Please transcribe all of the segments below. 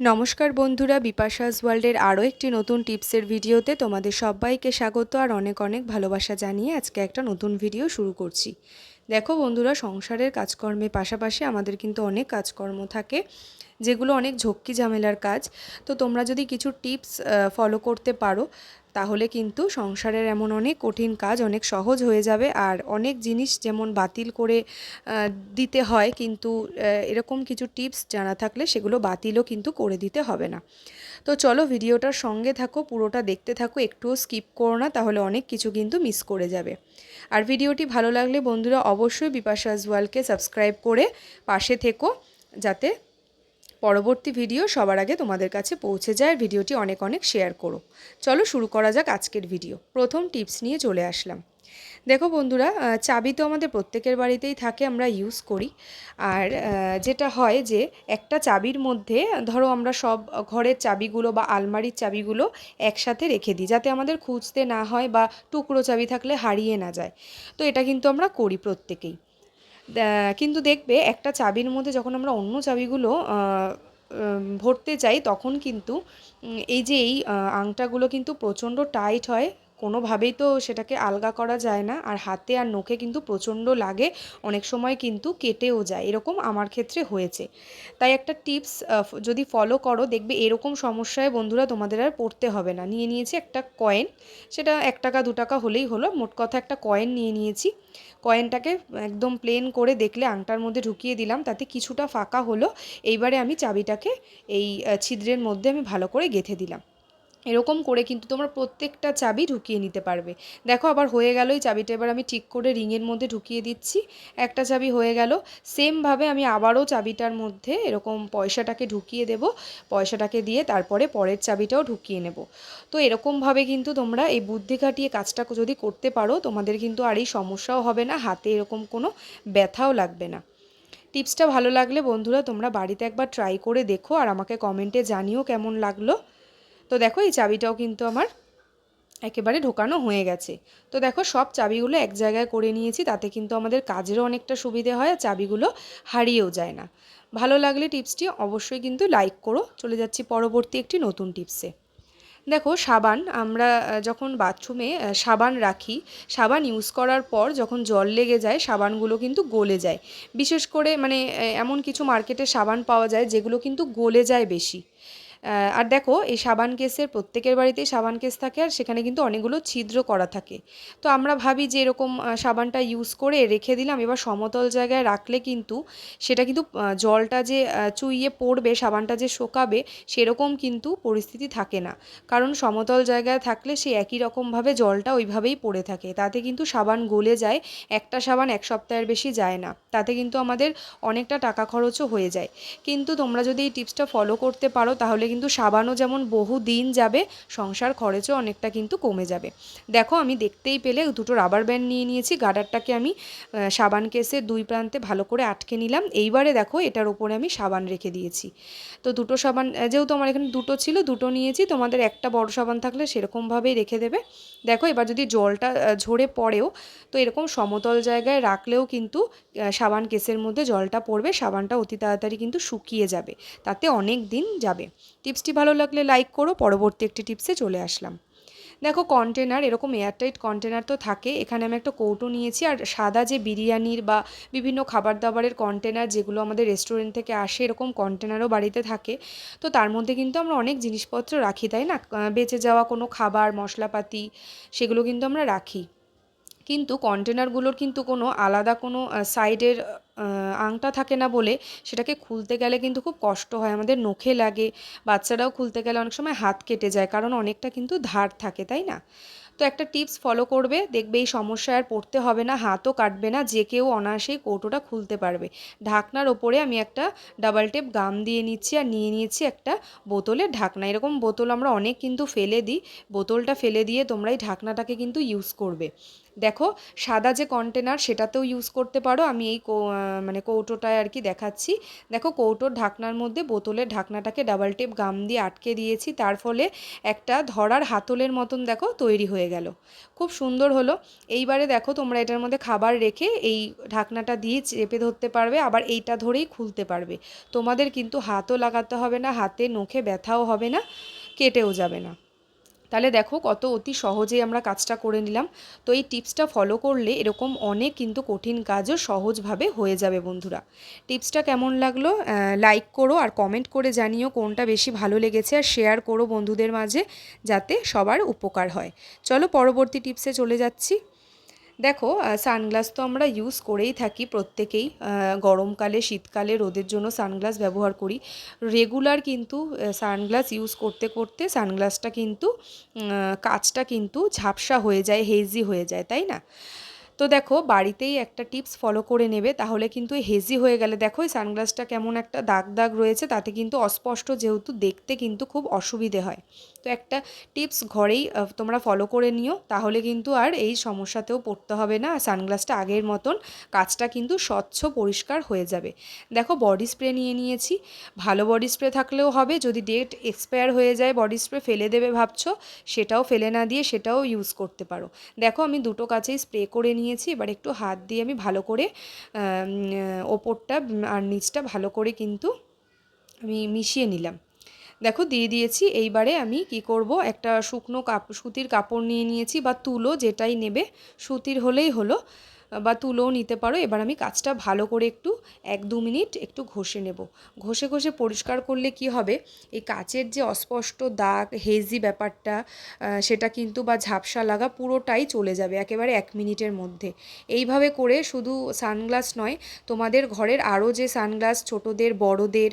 নমস্কার বন্ধুরা, বিপাশাস ওয়ার্ল্ডের আরও একটি নতুন টিপসের ভিডিওতে তোমাদের সবাইকে স্বাগত আর অনেক অনেক ভালোবাসা জানিয়ে আজকে একটা নতুন ভিডিও শুরু করছি। দেখো বন্ধুরা, সংসারের কাজকর্মের পাশাপাশি আমাদের কিন্তু অনেক কাজকর্ম থাকে, যেগুলো অনেক ঝক্কি ঝামেলার কাজ। তো তোমরা যদি কিছু টিপস ফলো করতে পারো তাহলে কিন্তু সংসারের এমন অনেক কঠিন কাজ অনেক সহজ হয়ে যাবে আর অনেক জিনিস যেমন বাতিল করে দিতে হয় কিন্তু এরকম কিছু টিপস জানা থাকলে সেগুলো বাতিলও কিন্তু করে দিতে হবে না। তো চলো ভিডিওটার সঙ্গে থাকো, পুরোটা দেখতে থাকো, একটুও স্কিপ করো না, তাহলে অনেক কিছু কিন্তু মিস করে যাবে। আর ভিডিওটি ভালো লাগলে বন্ধুরা অবশ্যই বিপাশা জুয়ালকে সাবস্ক্রাইব করে পাশে থেকো, যাতে পরবর্তী ভিডিও সবার আগে তোমাদের কাছে পৌঁছে যায়, ভিডিওটি অনেক অনেক শেয়ার করো। চলো শুরু করা যাক আজকের ভিডিও প্রথম টিপস নিয়ে চলে আসলাম। দেখো বন্ধুরা চাবি তো আমাদের প্রত্যেকের বাড়িতেই থাকে, আমরা ইউজ করি। আর যেটা হয় যে, একটা চাবির মধ্যে, ধরো আমরা সব ঘরের চাবিগুলো বা আলমারির চাবিগুলো একসাথে রেখে দিই, যাতে আমাদের খুঁজতে না হয় বা টুকরো চাবি থাকলে হারিয়ে না যায়। তো এটা কিন্তু আমরা করি প্রত্যেকেই। কিন্তু দেখবে একটা চাবির মধ্যে যখন আমরা অন্য চাবিগুলো ভরতে চাই তখন কিন্তু এই যে এই আংটাগুলো কিন্তু প্রচণ্ড টাইট হয় কোনোভাবেই তো সেটাকে আলগা করা যায় না। আর হাতে আর নখে কিন্তু প্রচণ্ড লাগে, অনেক সময় কিন্তু কেটেও যায়। এরকম আমার ক্ষেত্রে হয়েছে। তাই একটা টিপস যদি ফলো করো, দেখবে এরকম সমস্যায় বন্ধুরা তোমাদের আর পড়তে হবে না। নিয়ে নিয়েছি একটা কয়েন, সেটা এক টাকা, দু টাকা হলেই হলো। মোট কথা একটা কয়েন নিয়ে নিয়েছি। কয়েনটাকে একদম প্লেন করে দেখলে আংটার মধ্যে ঢুকিয়ে দিলাম, তাতে কিছুটা ফাঁকা হলো। এইবারে আমি চাবিটাকে এই ছিদ্রের মধ্যে আমি ভালো করে গেঁথে দিলাম। এরকম করে কিন্তু তোমরা প্রত্যেকটা চাবি ঢুকিয়ে নিতে পারবে। দেখো আবার হয়ে গেল, এই চাবিটা এবার আমি ঠিক করে রিংয়ের মধ্যে ঢুকিয়ে দিচ্ছি। একটা চাবি হয়ে গেল, সেমভাবে আমি আবারও চাবিটার মধ্যে এরকম পয়সাটাকে ঢুকিয়ে দেব। পয়সাটাকে দিয়ে তারপরে পরের চাবিটাও ঢুকিয়ে নেব। তো এরকমভাবে কিন্তু তোমরা এই বুদ্ধি খাটিয়ে কাজটা যদি করতে পারো, তোমাদের কিন্তু আর এই সমস্যাও হবে না, হাতে এরকম কোনো ব্যথাও লাগবে না। টিপসটা ভালো লাগলে বন্ধুরা তোমরা বাড়িতে একবার ট্রাই করে দেখো, আর আমাকে কমেন্টে জানিও কেমন লাগল। তো দেখো এই চাবিটাও কিন্তু আমার একেবারে ঢোকানো হয়ে গেছে। তো দেখো সব চাবিগুলো এক জায়গায় করে নিয়েছি, তাতে কিন্তু আমাদের কাজেরও অনেকটা সুবিধে হয় আর চাবিগুলো হারিয়েও যায় না। ভালো লাগলে টিপসটি অবশ্যই কিন্তু লাইক করো। চলে যাচ্ছি পরবর্তী একটি নতুন টিপসে। দেখো সাবান, আমরা যখন বাথরুমে সাবান রাখি, সাবান ইউজ করার পর যখন জল লেগে যায়, সাবানগুলো কিন্তু গলে যায়। বিশেষ করে মানে এমন কিছু মার্কেটে সাবান পাওয়া যায় যেগুলো কিন্তু গলে যায় বেশি। আর দেখো, এই সাবান কেসের প্রত্যেকের বাড়িতেই সাবান কেস থাকে আর সেখানে কিন্তু অনেকগুলো ছিদ্র করা থাকে। তো আমরা ভাবি যে এরকম সাবানটা ইউজ করে রেখে দিলাম, এবার সমতল জায়গায় রাখলে কিন্তু সেটা কিন্তু জলটা যে চুইয়ে পড়বে, সাবানটা যে শোকাবে, সেরকম কিন্তু পরিস্থিতি থাকে না। কারণ সমতল জায়গায় থাকলে সে একই রকমভাবে জলটা ওইভাবেই পড়ে থাকে। তাতে কিন্তু সাবান গলে যায়, একটা সাবান এক সপ্তাহের বেশি যায় না। তাতে কিন্তু আমাদের অনেকটা টাকা খরচও হয়ে যায়। কিন্তু তোমরা যদি এই টিপসটা ফলো করতে পারো, তাহলে কিন্তু সাবানও যেমন বহু দিন যাবে, সংসার খরচও অনেকটা কিন্তু কমে যাবে। দেখো, আমি দেখতেই পেলে দুটো রাবার ব্যান্ড নিয়ে নিয়েছি গার্ডারটাকে আমি সাবান কেসে দুই প্রান্তে ভালো করে আটকে নিলাম। এইবারে দেখো, এটার উপরে আমি সাবান রেখে দিয়েছি। তো দুটো সাবান যেহেতু আমার এখানে দুটো ছিল, দুটো নিয়েছি, তোমাদের একটা বড় সাবান থাকলে সেরকমভাবেই রেখে দেবে। দেখো, এবার যদি জলটা ঝরে পড়েও, তো এরকম সমতল জায়গায় রাখলেও কিন্তু সাবান কেসের মধ্যে জলটা পড়বে, সাবানটা অতি তাড়াতাড়ি কিন্তু শুকিয়ে যাবে। তাতে অনেক দিন যাবে। টিপসটি ভালো লাগলে লাইক করো, পরবর্তী একটি টিপসে চলে আসলাম। দেখো কন্টেনার এরকম এয়ারটাইট কন্টেনার তো থাকে। এখানে আমি একটা কৌটো নিয়েছি আর সাদা যে বিরিয়ানির বা বিভিন্ন খাবার দাবারের কন্টেনার যেগুলো আমাদের রেস্টুরেন্ট থেকে আসে, এরকম কন্টেনারও বাড়িতে থাকে। তো তার মধ্যে কিন্তু আমরা অনেক জিনিসপত্র রাখি, তাই না? বেঁচে যাওয়া কোনো খাবার, মশলাপাতি, সেগুলো কিন্তু আমরা রাখি। কিন্তু কন্টেনারগুলোর কিন্তু কোনো আলাদা কোনো সাইডের আংটা থাকে না বলে সেটাকে খুলতে গেলে কিন্তু খুব কষ্ট হয়, আমাদের নখে লাগে। বাচ্চারাও খুলতে গেলে অনেক সময় হাত কেটে যায়, কারণ অনেকটা কিন্তু ধার থাকে, তাই না? তো একটা টিপস ফলো করবে, দেখবে এই সমস্যায় আর পড়তে হবে না, হাতও কাটবে না, যে কেউ অনায়াসেই কৌটোটা খুলতে পারবে। ঢাকনার ওপরে আমি একটা ডাবল টেপ গাম দিয়ে নিচ্ছি আর নিয়ে নিয়েছি একটা বোতলের ঢাকনা। এরকম বোতল আমরা অনেক কিন্তু ফেলে দিই, বোতলটা ফেলে দিয়ে তোমরা এই ঢাকনাটাকে কিন্তু ইউজ করবে। দেখো, সাদা যে কন্টেনার সেটাতেও ইউজ করতে পারো, আমি এই মানে কৌটোটায় আর কি দেখাচ্ছি। দেখো কৌটোর ঢাকনার মধ্যে বোতলের ঢাকনাটাকে ডাবল টেপ গাম দিয়ে আটকে দিয়েছি। তার ফলে একটা ধরার হাতলের মতন দেখো তৈরি হয়ে গেল। খুব সুন্দর হলো। এইবারে দেখো তোমরা এটার মধ্যে খাবার রেখে এই ঢাকনাটা দিয়ে চেপে ধরতে পারবে, আবার এইটা ধরেই খুলতে পারবে। তোমাদের কিন্তু হাতও লাগাতে হবে না, হাতে, নখে ব্যথাও হবে না, কেটেও যাবে না। তাহলে দেখো কত অতি সহজেই আমরা কাজটা করে নিলাম। তো এই টিপসটা ফলো করলে এরকম অনেক কিন্তু কঠিন কাজও সহজভাবে হয়ে যাবে বন্ধুরা। টিপসটা কেমন লাগল? লাইক করো আর কমেন্ট করে জানিও কোনটা বেশি ভালো লেগেছে আর শেয়ার করো বন্ধুদের মাঝে যাতে সবার উপকার হয়। চলো পরবর্তী টিপসে চলে যাচ্ছি। দেখো সানগ্লাস তো আমরা ইউজ করেই থাকি প্রত্যেকেই। গরমকালে, শীতকালে রোদের জন্য সানগ্লাস ব্যবহার করি। রেগুলার কিন্তু সানগ্লাস ইউজ করতে করতে সানগ্লাসটা কিন্তু কাচটা কিন্তু ঝাপসা হয়ে যায় হেজি হয়ে যায়, তাই না? তো দেখো, বাড়িতেই একটা টিপস ফলো করে নেবে, তাহলে কিন্তু হেজি হয়ে গেলে। দেখো, এই সানগ্লাসটা কেমন একটা দাগ দাগ রয়েছে, তাতে কিন্তু অস্পষ্ট যেহেতু দেখতে কিন্তু খুব অসুবিধে হয়। তো একটা টিপস ঘরেই তোমরা ফলো করে নিও, তাহলে কিন্তু আর এই সমস্যাতেও পড়তে হবে না সানগ্লাসটা আগের মতন কাজটা কিন্তু স্বচ্ছ, পরিষ্কার হয়ে যাবে। দেখো বডি স্প্রে নিয়ে নিয়েছি, ভালো বডি স্প্রে থাকলেও হবে, যদি ডেট এক্সপায়ার হয়ে যায় বডি স্প্রে ফেলে দেবে ভাবছ, সেটাও ফেলে না দিয়ে সেটাও ইউজ করতে পারো। দেখো, আমি দুটো কাছেই স্প্রে করে নিয়েছি। এবার একটু হাত দিয়ে আমি ভালো করে ওপরটা আর নিচটা ভালো করে কিন্তু আমি মিশিয়ে নিলাম। দেখো দিয়ে দিয়েছি। এইবারে আমি কি করব? একটা শুকনো কাপ, সুতির কাপড় নিয়ে নিয়েছি বা তুলো যেটাই নেবে, সুতির হলেই হলো। বা তুলোও নিতে পারো। এবার আমি কাজটা ভালো করে একটু এক দু মিনিট একটু ঘষে নেব। ঘষে ঘষে পরিষ্কার করলে কি হবে? এই কাচের যে অস্পষ্ট দাগ, হেজি ব্যাপারটা সেটা কিন্তু বা ঝাপসা লাগা পুরোটাই চলে যাবে একেবারে এক মিনিটের মধ্যে। এইভাবে করে শুধু সানগ্লাস নয়, তোমাদের ঘরের আরও যে সানগ্লাস ছোটদের, বড়দের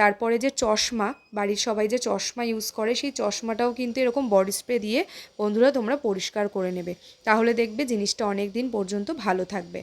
তারপরে যে চশমা, বাড়ির সবাই যে চশমা ইউজ করে, সেই চশমাটাও কিন্তু এরকম বডি স্প্রে দিয়ে বন্ধুরা তোমরা পরিষ্কার করে নেবে। তাহলে দেখবে জিনিসটা অনেক দিন পর্যন্ত ভালো থাকবে।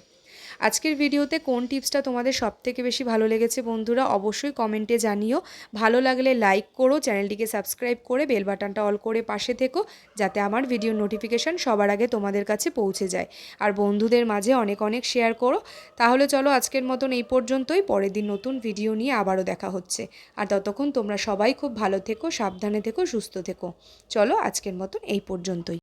আজকের ভিডিওতে কোন টিপসটা তোমাদের সব থেকে বেশি ভালো লেগেছে বন্ধুরা অবশ্যই কমেন্টে জানিও। ভালো লাগলে লাইক করো, চ্যানেলটিকে সাবস্ক্রাইব করে বেল বাটনটা অল করে পাশে থেকো, যাতে আমার ভিডিও নোটিফিকেশান সবার আগে তোমাদের কাছে পৌঁছে যায়। আর বন্ধুদের মাঝে অনেক অনেক শেয়ার করো। তাহলে চলো আজকের মতন এই পর্যন্তই। পরের দিন নতুন ভিডিও নিয়ে আবারও দেখা হচ্ছে। আর ততক্ষণ তোমরা সবাই খুব ভালো থেকো, সাবধানে থেকো, সুস্থ থেকো। চলো আজকের মতন এই পর্যন্তই।